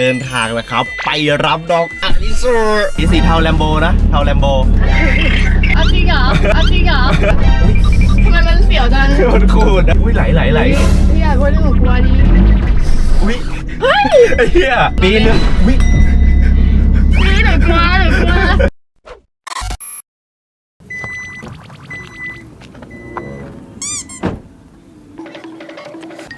เดินทางแล้วครับ ไปรับน้องอลิซูนี่สีเทาแลมโบนะเทาแลมโบเอาจริงเหรอเอาจริงเหรอทำไมมันเสียวจังมันคูดนะอุ้ยไหลไหลไหลพี่อยากพูดเรื่องหนูกลัวดิอุ้ยไอ้เหี้ยปีนึงอุ้ยพี่หนูกลัวหนูกลัว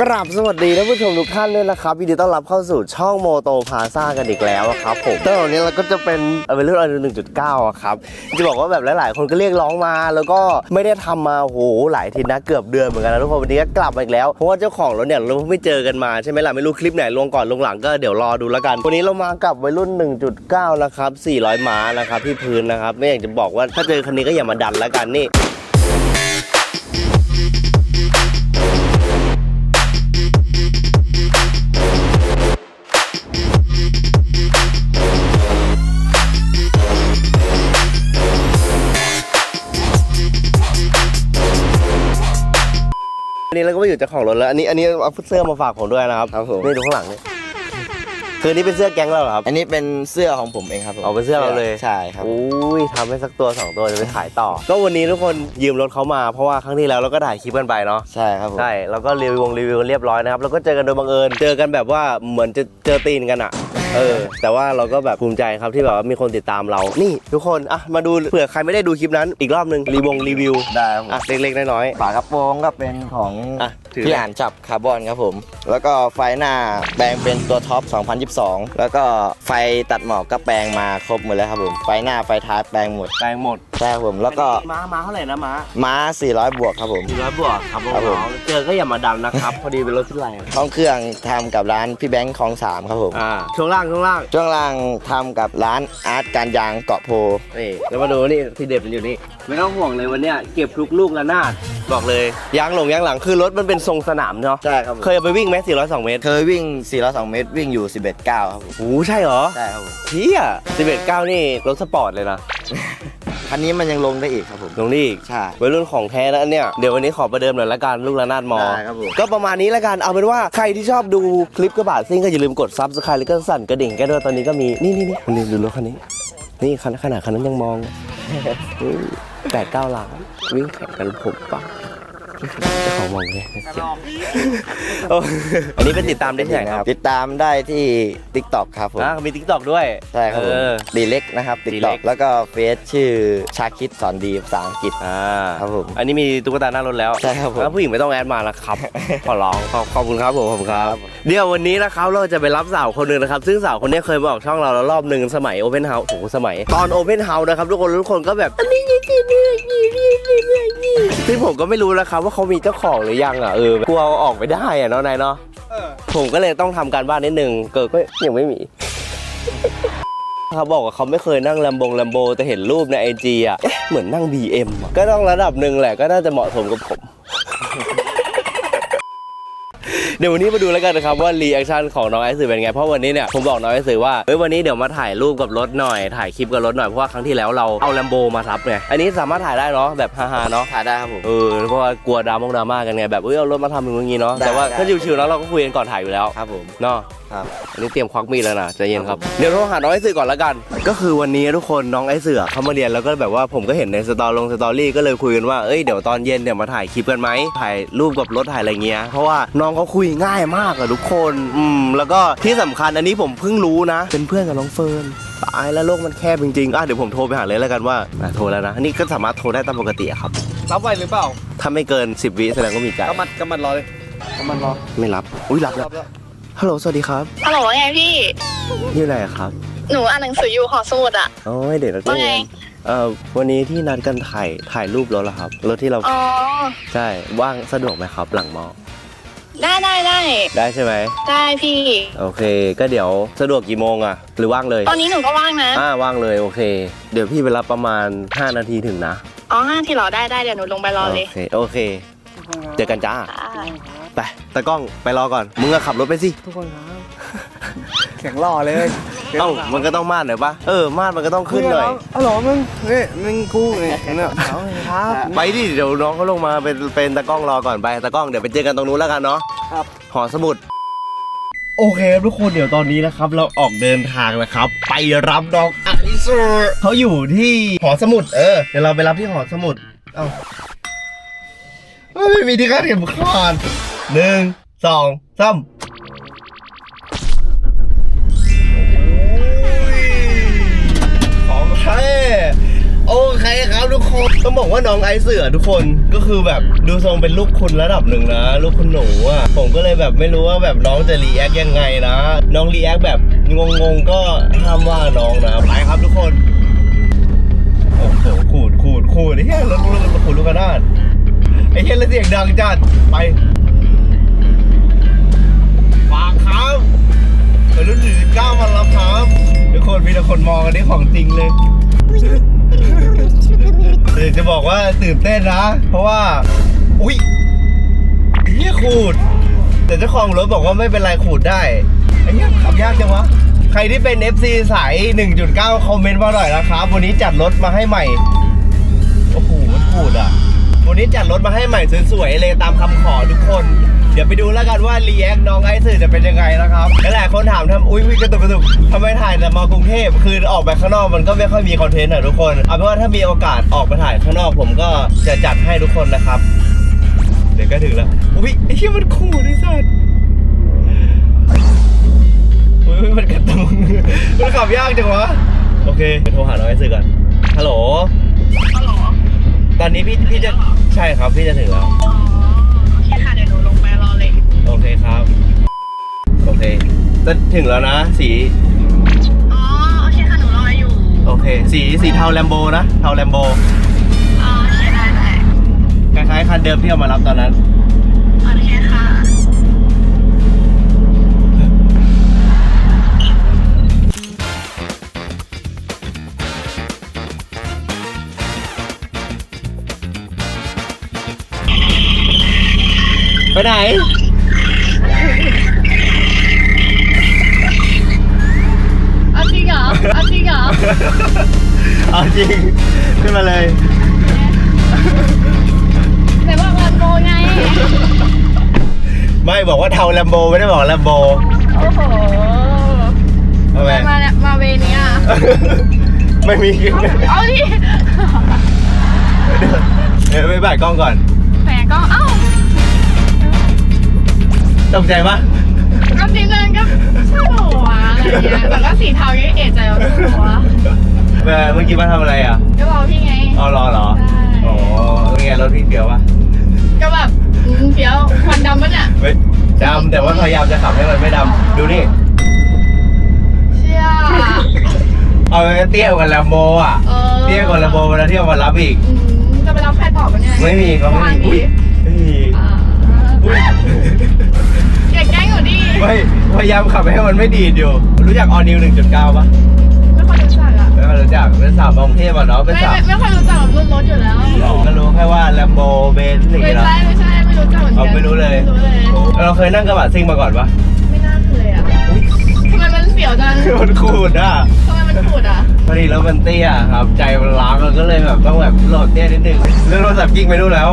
กราบสวัสดีท่านผู้ชมทุกท่านด้วยนะครับยินดีต้อนรับเข้าสู่ช่องโมโตพาซ่ากันอีกแล้วครับผมตอนนี้เราก็จะเป็นเวลรุ่นอันหนึ่งจุดเก้าครับจะบอกว่าแบบหลาย ๆ คนก็เรียกร้องมา แล้วก็ไม่ได้ทำมาโหหลายทีนะเกือบเดือนเหมือนกันนะทุกคนวันนี้ก็กลับมาอีกแล้วเพราะว่าเจ้าของรถเนี่ยเราไม่เจอกันมาใช่ไหมล่ะไม่รู้คลิปไหนลงก่อนลงหลังก็เดี๋ยวรอดูแล้วกัน วันนี้เรามากับวัยรุ่น 1.9 นะครับ400ม้านะครับที่พื้นนะครับไม่อยากจะบอกว่าถ้าเจอคันนี้ก็อย่ามาดันแล้วกันนี่ อันนี้เราก็ไม่อยู่เจ้าของรถแล้ว อันนี้อันนี้เอาเสื้อมาฝากผมด้วยนะครับครับผม นี่ดูข้างหลังนี่คืออนนี่เป็นเสื้อแก๊งเราเหรอครับ อันนี้เป็นเสื้อของผมเองครับผมเอาเป็นเสื้อเราเลย ใช่ครับ อุ้ยทำให้สักตัวสองตัวจะไปขายต่อ ก็วันนี้ทุกคนยืมรถเขามาเพราะว่าครั้งที่แล้วเราก็ถ่ายคลิปกันไปเนาะ ใช่ครับผม ใช่ แล้วก็รีวิววงรีวิวกันเรียบร้อยนะครับ แล้วก็เจอกันโดยบังเอิญ เจอกันแบบว่าเหมือนจะเจอตีนกันอะ เออ แต่ว่าเราก็แบบภูมิใจครับที่แบบว่ามีคนติดตามเรา นี่ ทุกคน อะ มาดูเผื่อใครไม่ได้ดูคลิปนั้น อีกรอบหนึ่งรีวงรีวิว ได้ครับผมอะ เล็กๆ น้อยฝากระโปรงก็เป็นของอะ ถือพี่อ่านจับคาร์บอนครับผม แล้วก็ไฟหน้าแปลงเป็นตัวท็อป 2022 แล้วก็ไฟตัดหมอกก็แปลงมาครบหมดแล้วครับผม ไฟหน้าไฟท้ายแปลงหมดๆแปลงหมดใช่ครับผมแล้วก็ม้าม้าเท่าไหร่นะม้าม้า 400 บวกครับผมสี่ร้อยบวกครับครับผม น้องๆเจอก็อย่ามาดันนะครับ พอดีเป็นรถที่แรงห้องเครื่องทำกับร้านพี่แบงค์ของสามครับผมอ่าช่วงล่างช่วงล่างช่วงล่างทำกับร้านอาร์ตการยางเกาะโพ นี่แล้วมาดูนี่ที่เด็ดมันอยู่นี่ ไม่ต้องห่วงเลยวันเนี้ยเก็บทุกลูกละนาดบอกเลยยางหลงยางหลังคือรถมันเป็นทรงสนามเนาะใช่ครับผม เคยเอาไปวิ่งไหม402 เมตรเคยวิ่ง 402 เมตร วิ่งอยู่ 11.9 ครับผม โอ้ใช่เหรอใช่ครับผม เฮีย11.9 นี่รถสปอร์ตเลยนะ คันนี้มันยังลงได้อีกครับผม ลงนี่อีกใช่วัยรุ่นของแท้นะอันเนี่ย เดี๋ยววันนี้ขอประเดิมหน่อยละกันลูกละนาดมอ ได้ครับผม ก็ประมาณนี้ละกัน เอาเป็นว่าใครที่ชอบดูคลิปกระบะซิ่งก็อย่าลืมกดซับสไครต์แล้วก็สั่นกระดิ่งแกันด้วยตอนนี้ก็มี นี่นี่นี่คุณลืมดูรถคันนี้ นี่ขนาดขนาดคันนั้นยังมอง แปดเก้าล้านวิ่งแข่งกันผมปะเจ้าของมองเลยโอ้อันนี้เป็นติดตามได้ที่ไหนครับติดตามได้ที่ TikTok ครับผมอะมีทิกตอกด้วยใช่ครับผมเออ ดีเล็กนะครับดี TikTok เล็กแล้วก็เฟซชื่อชาคิดสอนดีภาษาอังกฤษ อ่าครับผมอันนี้มีตุ๊กตาหน้ารถแล้วใช่ครับผมแล้วผู้หญิงไม่ต้องแอดมาแล้วครับ ขอร้องขอบขอบคุณครับผมขอบคุณครับครับผม เดี๋ยววันนี้นะครับเราจะไปรับสาวคนหนึ่งนะครับ ซึ่งสาวคนนี้เคยมาออกช่องเราแล้วรอบหนึ่งสมัยโอเพนเฮาส์โอ้โหสมัย ตอนโอเพนเฮาส์นะครับทุกคนทุกคนก็แบบอันนี้นี่นี่นี่นี่นี่นี่นี่ซึ่งผมก็ไม่รู้นะครับว่าเขามีเจ้าของหรือยังอะเออกลัวเอาออกไม่ได้อะเนาะนายเนาะผมก็เลยต้องทำการบ้านนิดนึงเกิดก็ยังไม่มี เขาบอกว่าเขาไม่เคยนั่งแลมบงแลมโบแต่เห็นรูปในไอจีอะเอ๊ะเหมือนนั่ง BM อะก็ต้องระดับหนึ่งแหละก็น่าจะเหมาะสมกับผม เดี๋ยววันนี้มาดูแล้วกันนะครับว่ารีแอคชั่นของน้องไอซ์สื่อเป็นไง เพราะวันนี้เนี่ยผมบอกน้องไอซ์สื่อว่าเฮ้ยวันนี้เดี๋ยวมาถ่ายรูปกับรถหน่อย ถ่ายคลิปกับรถหน่อย เพราะว่าครั้งที่แล้วเราเอาแลมโบมาทับไง อันนี้สามารถถ่ายได้เนาะแบบฮาๆเนาะ ถ่ายได้ครับผม เออ เพราะว่ากลัวดราม่งดราม่ากันไงแบบเอ้ยเอารถมาทำอย่างงี้เนาะได้แต่ว่าได้ถ้าชิวๆแล้วเราก็คุยกันก่อนถ่ายอยู่แล้ว ครับผม เนาะครับอันนี้เตรียมควักมีดแล้วนะใจเย็นครับ เดี๋ยวโทรหาน้องไอ้เสือก่อนละกัน ก็คือวันนี้ทุกคนน้องไอ้เสือเขามาเรียนแล้วก็แบบว่าผมก็เห็นในสตอลงสตอรี่ก็เลยคุยกันว่าเอ้ยเดี๋ยวตอนเย็นเนี่ยมาถ่ายคลิปกันไหมถ่ายรูปกับรถถ่ายอะไรเงี้ยเพราะว่าน้องเขาคุยง่ายมากอะทุกคน อืม แล้วก็ที่สำคัญอันนี้ผมเพิ่งรู้นะ เป็นเพื่อนกับน้องเฟิร์นตายแล้วโลกมันแคบจริงๆอะเดี๋ยวผมโทรไปหาเลยแล้วกันว่าอะโทรแล้วนะอันนี้ก็สามารถโทรได้ตามปกติอะครับ รับไหวหรือเปล่าถ้าไม่เกิน 10 วิแสดงว่ามีใจกำมัดกำมัดรอเลยกำมัดรอไม่รับ อุ้ยรับรัแล้วบแล้วฮัลโหลสวัสดีครับฮัลโหลว่าไงพี่ อยู่ไหนอะครับหนูอ่านหนังสืออยู่หอสมุดอะโอ้ยเด็กนักว่าเรีไงยนเอ่อวันนี้ที่นัดกันถ่ายถ่ายรูปรถเหรอครับรถที่เราอ๋อ ใช่ว่างสะดวกไหมครับ หลังมอ ได้ได้ได้ได้ใช่ไหม ได้พี่ โอเค ก็เดี๋ยวสะดวกกี่โมงอะหรือว่างเลยตอนนี้หนูก็ว่างนะ อ่าว่างเลยโอเค เดี๋ยวพี่ไปรับประมาณ 5 นาทีถึงนะอ๋อห้าทีเหรอได้ได้เดี๋ยวหนูลงไปรอเลยโอเคโอเค เจอกันจ้าอ่าไปตากล้องไปรอก่อน มึงก็ขับรถไปสิ ทุกคนครับเสียงหล่อเลย เอ้ามันก็ต้องมาดหน่อยปะเออมาดมันก็ต้องขึ้นหน่อยอ๋อเหรอมึงนี่มึงกูเนี่ยเนี่ยเอาเลยครับ ไปดิเดี๋ยวน้องเขาลงมาเป็นเป็นตากล้องรอก่อนไปตากล้องเดี๋ยวไปเจอกันตรงนู้นแล้วกันเนาะครับหอสมุด โอเคครับทุกคนเดี๋ยวตอนนี้นะครับ เราออกเดินทางแล้วครับ ไปรับน้องอลิซูเขาอยู่ที่หอสมุดเออเดี๋ยวเราไปรับที่หอสมุดเอ้าเฮ้ยไม่มีที่คาดเข็มขัดหนึ่งสองสาม ต้องบอกว่าน้องไอซ์เสือทุกคนก็คือแบบดูทรงเป็นลูกคุณระดับหนึ่งนะ ลูกคุณหนูอะผมก็เลยแบบไม่รู้ว่าแบบน้องจะรีแอคยังไงนะ น้องรีแอคแบบงงๆก็ห้ามว่าน้องนะไปครับทุกคนโอ้โหขูดขูดขูดไอ้เหี้ยรถรถรถขูดลูกกระนาดไอ้เหี้ยแล้วเสียงดังจัดไปฝากครับไปรุ่นหนึ่งเก้ามาแล้วครับทุกคนมีแต่คนมองกันนี่ของจริงเลย เดี๋ยวจะบอกว่าตื่นเต้นนะ เพราะว่า อุ้ยเฮียขูด แต่เจ้าของรถบอกว่าไม่เป็นไรขูดได้ไอ้เนี้ยขับยากจังวะ ใครที่เป็น FC สาย 1.9 คอมเมนต์มาหน่อยนะครับ วันนี้จัดรถมาให้ใหม่ โอ้โหมันขูดอะ วันนี้จัดรถมาให้ใหม่สวยๆเลยตามคำขอทุกคน เดี๋ยวไปดูแล้วกันว่ารีแอคน้องไอซ์สื่อจะเป็นยังไงนะครับหลายๆคนถามทำอุ้ยอุ้ยกระตุกกระตุกทำไมถ่ายแต่มากรุงเทพคือออกไปข้างนอกมันก็ไม่ค่อยมีคอนเทนต์อะทุกคนเอาเป็นว่าถ้ามีโอกาสออกไปถ่ายข้างนอกผมก็จะจัดให้ทุกคนนะครับ เดี๋ยวก็ถึงแล้วอุ้ยไอ้เหี้ยมันขู่ดิสัตว์อุ้ยมันกระตุกมันขับยากจังวะโอเคไปโทรหาน้องไอ้สื่อก่อนฮัลโหลฮัลโหลตอนนี้พี่พี่จะใช่ครับพี่จะถึงแล้วอ๋อโอเคค่ะเดี๋ยว อเคครับ โอเค จะถึงแล้วนะ สี อ๋อ โอเคค่ะ หนูรออยู่ โอเค สีสีเทาแลมโบนะ เทาแลมโบอ๋อโอเคได้ได้คล้ายๆคันเดิมที่เอามารับตอนนั้น โอเคค่ะ ไปไหน บอกว่าเทาแลมโบไม่ได้บอกแลมโบโอ้โหทำไมมามามาเวเนี้ยไม่มีเอาดิเดี๋ยวไปบ่ายกล้องก่อนแหมก็เอ้าตกใจปะก็จริงๆก็ใช่หรอวะอะไรเงี้ยแต่ก็สีเทายังเอะใจว่าเป็นหัวเมื่อเมื่อกี้มาทำอะไรอะก็รอพี่ไงอ๋อรอเหรอใช่อ๋อเป็นไงรถพี่เปียวปะก็แบบอืมเดี๋ยวควันดำปะเนี่ยไม่ ดำแต่ว่าพยายามจะขับให้มันไม่ดำดูนี่ เชี่ยเอาไปเตี้ยกว่าแลมโบอะเออเตี้ยกว่าแลมโบเวลาที่เอามารับอีก อืมจะไปรับใครต่อปะเนี่ยไม่มีเขาไม่มีอุ้ยไม่มีอ่าอุ้ยอย่าแกล้งหนูดิไม่พยายามขับให้มันไม่ดีดอยู่ รู้จักออนิว1.9ปะไม่ค่อยรู้จักอะไม่ค่อยรู้จักเป็นสาวกรุงเทพอะเนาะเป็นไม่สาวไม่ไม่ค่อยรู้จักแบบรุ่นรถอยู่แล้ว ก็รู้แค่ว่าแลมโบเบนซ์อะไรอย่างไม่เงี้ยเนาะใช่ไม่ใช่ไม่รู้จักเหมือนกัเอาไม่รู้เลย ไม่รู้เลย เราเคยนั่งกระบะซิ่งมาก่อนปะไม่น่าเคยอะทำไมมันเสียวจังมันขูดอะทำไมมันขูดอะพอดีแล้วมันเตี้ยครับ ใจมันล้างมันก็เลยแบบต้องแบบโหลดเตี้ยนิดนึงเรื่องโทรศัพท์กิ้งไปนู่นแล้ว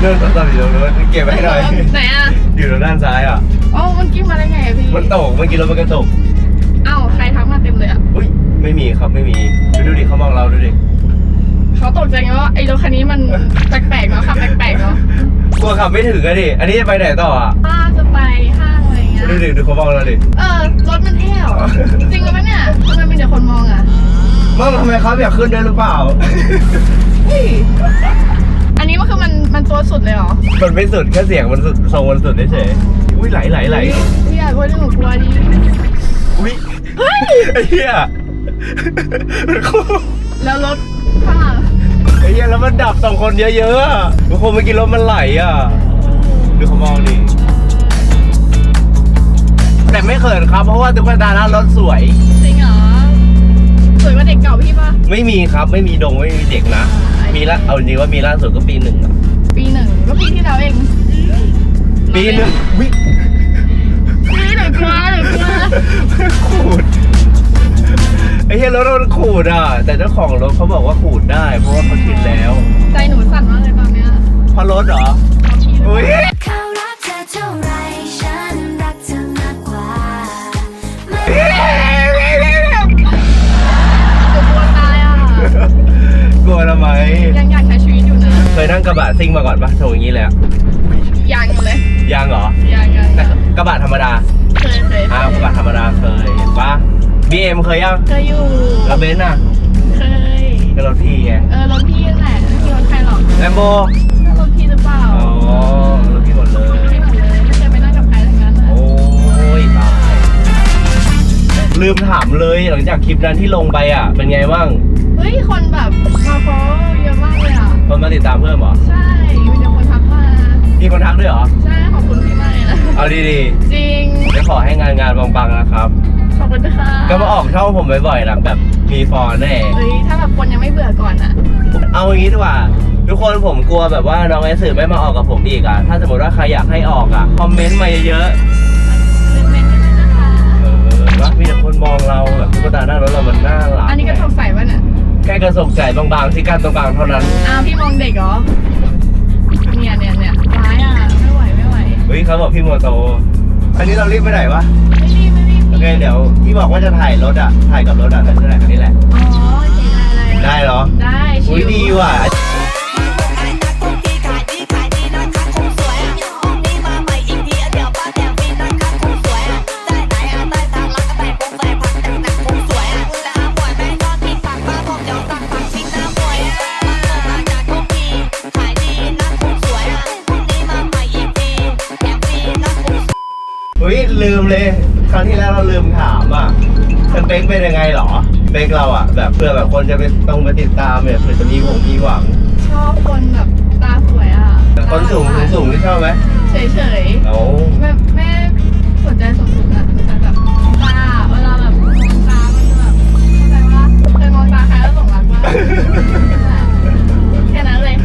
เรื่องโทรศัพท์อยู่ตรงนู้นเก็บไว้ให้หน่อยไหนอะอยู่ทางด้านซ้ายอะอ๋อมันกิ้งมาได้ไงอะพี่มันตกเมื่อกี้รถมันก็ตกเอ้าใครทักมาเต็มเลยอะอุ้ยไม่มีครับไม่มีดูดูดิเขามองเราดูดิเขาตกใจไงว่าไอ้รถคันนี้มันแปลกๆเนาะขับแปลกๆเนาะกลัว ขับไม่ถึงอะดิ อันนี้จะไปไหนต่ออะป้าจะไปห้างอะไรเงี้ย ดูดิดูเขามองเราดิเออรถมันเที่ยวจริงหรือเปล่าเนี่ยทำไมมีแต่คนมองอะมองทำไมครับอยากขึ้นด้วยหรือเปล่า เฮ้ยอันนี้มันคือมันมันตัวสุดเลยเหรอมันไม่สุดแค่เสียงมันสุดทรงมันสุดเฉยๆอุ้ยไหลไหลไหลพี่อยากพูดเรื่องหนูกลัวดิอุ้ยไอ้เหี้ยมันโคตรแล้วรถข้างหลัง ไอ้เหี้ยแล้วมันดับสองคนเยอะๆอะทุกคนเมื่อกี้รถมันไหลอะดูเขามองดิแต่ไม่เขินครับเพราะว่าตุ๊กตาหน้ารถสวย จริงเหรอสวยกว่าเด็กเก่าพี่ปะไม่มีครับไม่มีดงไม่มีเด็กนะ มีละเอาจริงว่ามีล่าสุดก็ปีหนึ่งอะปีหนึ่งก็ปีที่แล้วเองปีหนึ่งวิปีหนึ่งกลัวหนึ่งกลัว ขูด ไอ้เหี้ยรถมันขูดอะ แต่เจ้าของรถเขาบอกว่าขูดได้ เพราะว่าเขาชินแล้วใจหนูสั่นมากเลยตอนเนี้ยพรารถเหรอเอาชีเลอุ้ยรักเธอเท่าไรฉันรักเธอมากกว่ากลัวตายอะ กลัวทำไมยังกใช้ชีวิตอยู่นะ เคยนั่งกระบะซิ่งมาก่อนปะโชว์อย่างนี้เลยะยางเลยยางเหรอยางยังกระบะธรรมดาเคยเคยอ้าวกระบะธรรมดาเคยเห็นปะ BM เคยยังเคยอยู่แล้วเบนซ์อะเคยก็รถพี่ไงเออรถพี่นั่นแหละไม่มีรถใครหรอกแลมโบนั่นรถพี่หรือเปล่าอ๋อรถพี่หมดเลยพี่หมดเลยไม่เคยไปนั่งกับใครทั้งนั้นอะโอ้ยตาย ลืมถามเลยหลังจากคลิปนั้นที่ลงไปอะ เป็นไงบ้างเฮ้ยคนแบบมาโฟเยอะมากเลยอะคนมาติดตามเพิ่มเหรอใช่มีแต่คนทักมามีคนทักด้วยเหรอใช่ขอบคุณพี่มากเลยนะเอาดีจริงๆจะขอให้งานงานปังๆนะครับขอบ คุณค่ะก็มาออกช่องผมบ่อยๆหลังแบบมีฟอนแน่เฮ้ยถ้าแบบคนยังไม่เบื่อก่อนอะ เอาอย่างนี้ดีกว่า ทุกคนผมกลัวแบบว่าน้องไอซ์สื่อไม่มาออกกับผมอีกอะ ถ้าสมมติว่าใครอยากให้ออกอะ คอมเมนต์มาเยอะเมนเมนกันด้วยนะคะๆเออว่ามีแต่คนมองเราแบบตุ๊กตาหน้ารถเรามันน่ารักอันนี้ก็สงสัยว่าเนี่ยแค่กระสงใจบางๆที่การตรงกลางเท่านั้น อ้าวพี่มองเด็กเหรอเนี่ยเนี่ยเนี่ยร้ายอะไม่ไหวไม่ไหว เฮ้ยเขาบอกพี่โมโต อันนี้เรารีบไปไหนวะ เคเดี๋ยวที่บอกว่าจะถ่ายรถอะ ถ่ายกับรถอะถ่ายที่ไหนกันนี่แหละ อ๋อโอเคได้ได้ได้เหรอ ได้ชิอุ้ยวดีว่ะ คนจะไปต้องมาติดตามเนี่ยเผื่อจะมีผมมีหวัง ชอบคนแบบตาสวยอะแต่คนสูงสูงสูงที่ชอบไหมเฉยเฉยโอ้ๆแบบแม่สนใจสูงสูงอะสนใจแบบตาเวลาแบบมองตามันจะแบบเข้าใจว่าเคยมองตาใครแล้วหลงรักมากแค่นั้นเลย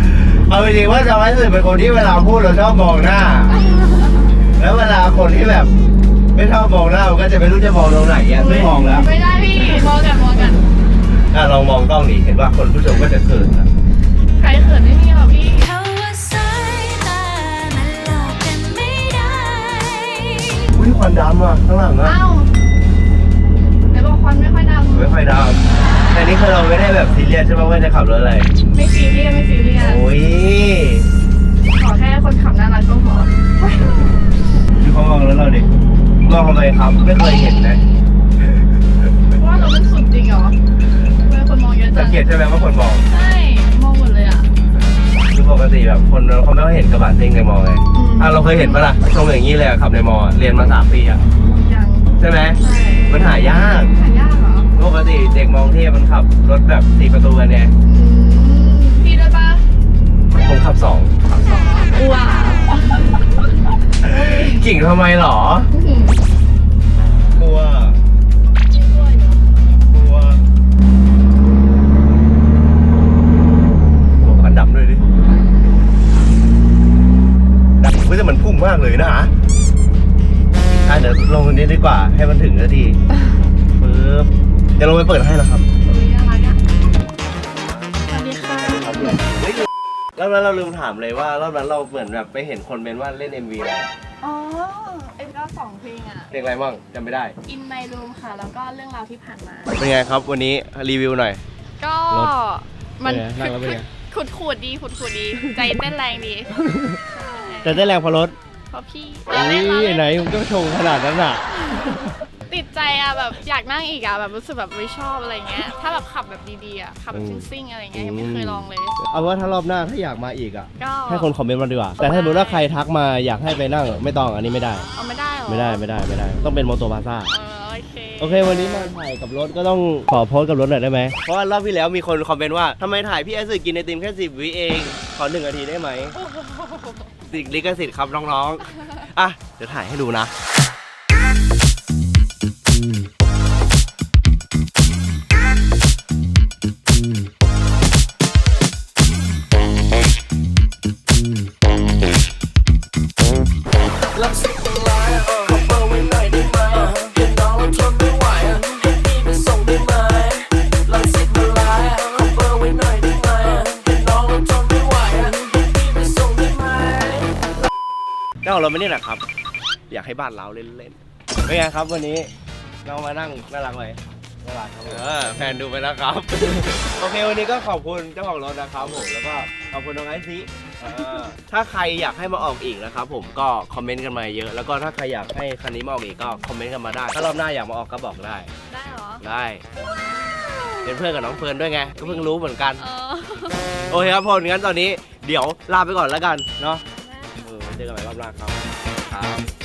เอาจริงๆว่าจะไม่สื่อเป็นคนที่เวลาพูดเราชอบมองหน้า แล้วเวลาคนที่แบบ ไม่ชอบมองหน้ามันก็จะไม่รู้จะมองตรงไหนอะไม่มองแล้ว ไม่ได้พี่มองกันมองกัน อะลองมองกล้องนี่เห็นว่าคนผู้ชมก็จะเขินนะ เขาไม่ค่อยเห็นกระบะซิ่งในมอไงอืมอะเราเคยเห็นปะล่ะตรงอย่างนี้เลยอะขับในมอเรียนมาสามปีอะยังใช่ไหมใช่มันหายากหายากเหรอปกติเด็กมองเทพมันขับรถแบบสี่ประตูกันเนี่ยอืมพี่ด้วยปะผมขับสองขับสองว้าวกิ่งทำไมหรอ ดีกว่าให้มันถึงนาทีปึ๊บจะลงไปเปิดให้แล้วครับอุ้ยอะไรอะสวัสดีค่ะเฮ้ยรอบนั้นเราลืมถามเลยว่ารอบนั้นเราเหมือนแบบไปเห็นคนเมนว่าเล่น MV อะไรอ๋อเอ็มก็สองเพลงอะเพลงอะไรบ้างจำไม่ได้ In My Room ค่ะ แล้วก็เรื่องราวที่ผ่านมา เป็นไงครับวันนี้รีวิวหน่อย ก็รถมันเป็นไงนั่งแล้วเป็นไงขุดขูดดีขุดขูดดี ใจเต้นแรงดี แต่ได้แรงพอรถ เพราะพี่นี่ไหนมึงก็ชงขนาดนั้นอะ ติดใจอะแบบอยากนั่งอีกอะแบบรู้สึกแบบไม่ชอบอะไรเงี้ย ถ้าแบบขับแบบดีๆอะขับแบบอืม ซิ่งๆอะไรเงี้ยยังไม่เคยลองเลย เอาว่าถ้ารอบหน้าถ้าอยากมาอีกอะ ก็ ให้คนคอมเมนต์มาดีกว่า แต่ถ้าสมมติว่าใครทักมาอยากให้ไปนั่งไม่ต้องอันนี้ไม่ได้ เอาไม่ได้หรอไม่ได้ไม่ได้ไม่ได้ ต้องเป็นโมโตพาซ่า เออโอเค โอเค วันนี้มาถ่ายกับรถก็ต้องขอโพสต์กับรถหน่อยได้ไหม เพราะว่ารอบที่แล้วมีคนคอมเมนต์ว่าทำไมถ่ายพี่ไอซ์กินไอติมแค่สิบวิเอง ขอหนึ่งนาทีได้ไหม ติดลิขสิทธิ์ครับน้องๆ อะ เดี๋ยวถ่ายให้ดูนะาเราไม่นี่แหละครับ อยากให้บ้านเราเล่นๆเป็นไงครับวันนี้เรามานั่งน่ารักไหมน่ารักครับผม เออแฟนดูไปแล้วครับ โอเควันนี้ก็ขอบคุณเจ้าของรถนะครับผมแล้วก็ขอบคุณน้องไอซ์ซีเออถ้าใครอยากให้มาออกอีกนะครับผมก็คอมเมนต์กันมาเยอะ แล้วก็ถ้าใครอยากให้คันนี้มาออกอีกก็คอมเมนต์กันมาได้ ถ้ารอบหน้าอยากมาออกก็บอกได้ได้เหรอ ได้เป็นเพื่อนกับน้องเฟิร์นด้วยไงก็เพิ่งรู้เหมือนกัน เออ โอเคครับผมงั้นตอนนี้เดี๋ยวลาไปก่อนแล้วกันเนาะเออไว้ เจอกันใหม่รอบหน้าครับ ครับ